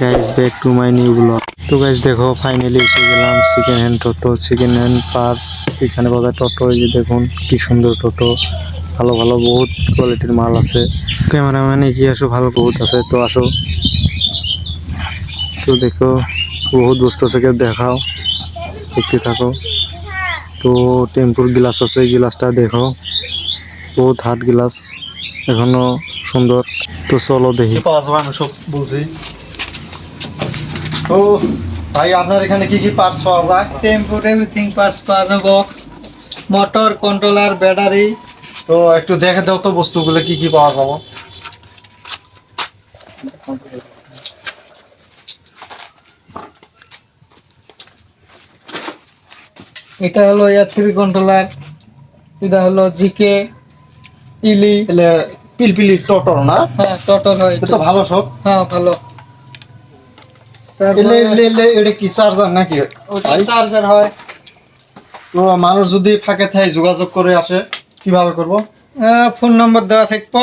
Guys back to my new blog তো guys দেখো finally এসে গেলাম সেকেন্ড হ্যান্ড টোটো সেকেন্ড হ্যান্ড পার্স এখানে পাবে টোটো, এই যে দেখুন, কি সুন্দর টোটো। ভালো ভালো, বহুত কোয়ালিটির মাল আছে। ক্যামেরাম্যান এগিয়ে আসো, ভালো বহুত আছে। তো আসো। তো দেখো, বহুত বস্তু আছে দেখাও। দেখতে থাকো। তো টেম্পুর গ্লাস আছে গ্লাসটা দেখো। বহুত হার্ড গ্লাস এখনও সুন্দর। তো চলো দেখি। আমি সব বলছি। তো ভাই আপনার এখানে কি কি পার্টস পাওয়া যায়? টেম্পুর এভরিথিং পার্টস পাওয়া যাব। মোটর কন্ট্রোলার ব্যাটারি তো একটু দেখে দাও তো বস্তুগুলো কি কি পাওয়া যাবে। এটা হলো এয়ার থ্রি কন্ট্রোলার এটা হলো জিকে ইলি পিলপিলি টটর না? হ্যাঁ টটর হয় এটা তো ভালো সব। হ্যাঁ ভালো। এলে এলে এলে এটা কি চার্জার নাকি? চার্জার হয়। তো মানুষ যদি ফাঁকে থাকে যোগাযোগ করে আসে কীভাবে করব? ফোন নম্বর দেওয়া থাকব।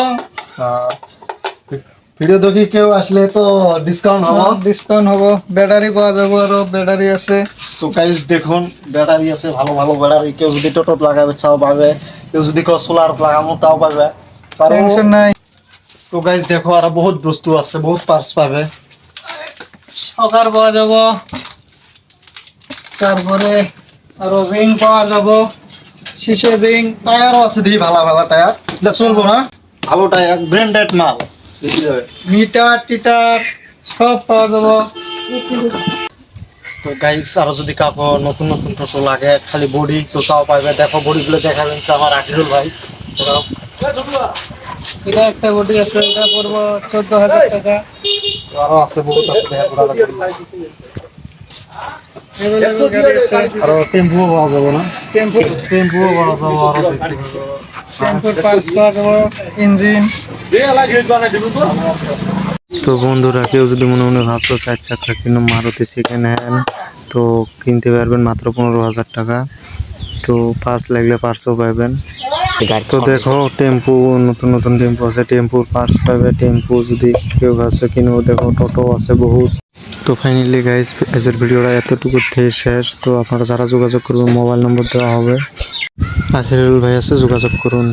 ভিডিও দেখি কেউ আসলে তো ডিসকাউন্ট হবে। ডিসকাউন্ট হব। ব্যাটারি পাওয়া যাব আরও ব্যাটারি আছে। তো গাইজ দেখুন ব্যাটারি আছে ভালো ভালো ব্যাটারি কেউ যদি টোটোত লাগাবে তাও পাবে। কেউ যদি কেউ সোলার লাগাবো তাও পাবে। টেনশন নাই। তো গাইজ দেখো আর বহুত বস্তু আছে বহুত পার্টস পাবে। সকার পাওয়া যাব। তারপরে আরও রিং পাওয়া যাব। শিশের রিং টায়ারও আছে দেখি ভালো ভালো টায়ার এটা চলবো না? ভালো টায়ার ব্র্যান্ডেড মাল। দেখি মিটার টিটার সব পাওয়া যাব। তো গাইস আরও যদি কাপড় নতুন নতুন টোটো লাগে খালি বডি তো তাও পাইবে। দেখো বডিগুলো দেখাবেন আমার আকিরুল ভাই। এটা একটা বডি আছে এটা পড়ব চোদ্দ হাজার টাকা। আরও আছে বহুত আছে দেখা করা লাগবে। Available গাড়ি আছে আরও টেম্পুও পাওয়া যাবে না? টেম্পো। টেম্পুও পাওয়া যাবে আরও পাবে। পার্টস পাওয়া যাব ইঞ্জিন। তো বন্ধুরা কেউ যদি মনে মনে ভাবছ চার চাকা কিনো মারুতি সেকেন্ড হ্যান্ড তো কিনতে পারবেন মাত্র পনেরো হাজার টাকা। তো পার্স লাগলে পার্সও পাবেন। তো দেখো টেম্পু নতুন নতুন টেম্পু আছে। টেম্পুর পার্স পাবে টেম্পু যদি কেউ ভাবছে কিনবো দেখো টোটো আছে বহুত। তো ফাইনালি গাইজ আজের ভিডিওটা এতটুকু থেকে শেষ। তো আপনারা যারা যোগাযোগ করবেন মোবাইল নম্বর দেওয়া হবে। আখিরুল ভাই আছে যোগাযোগ করুন।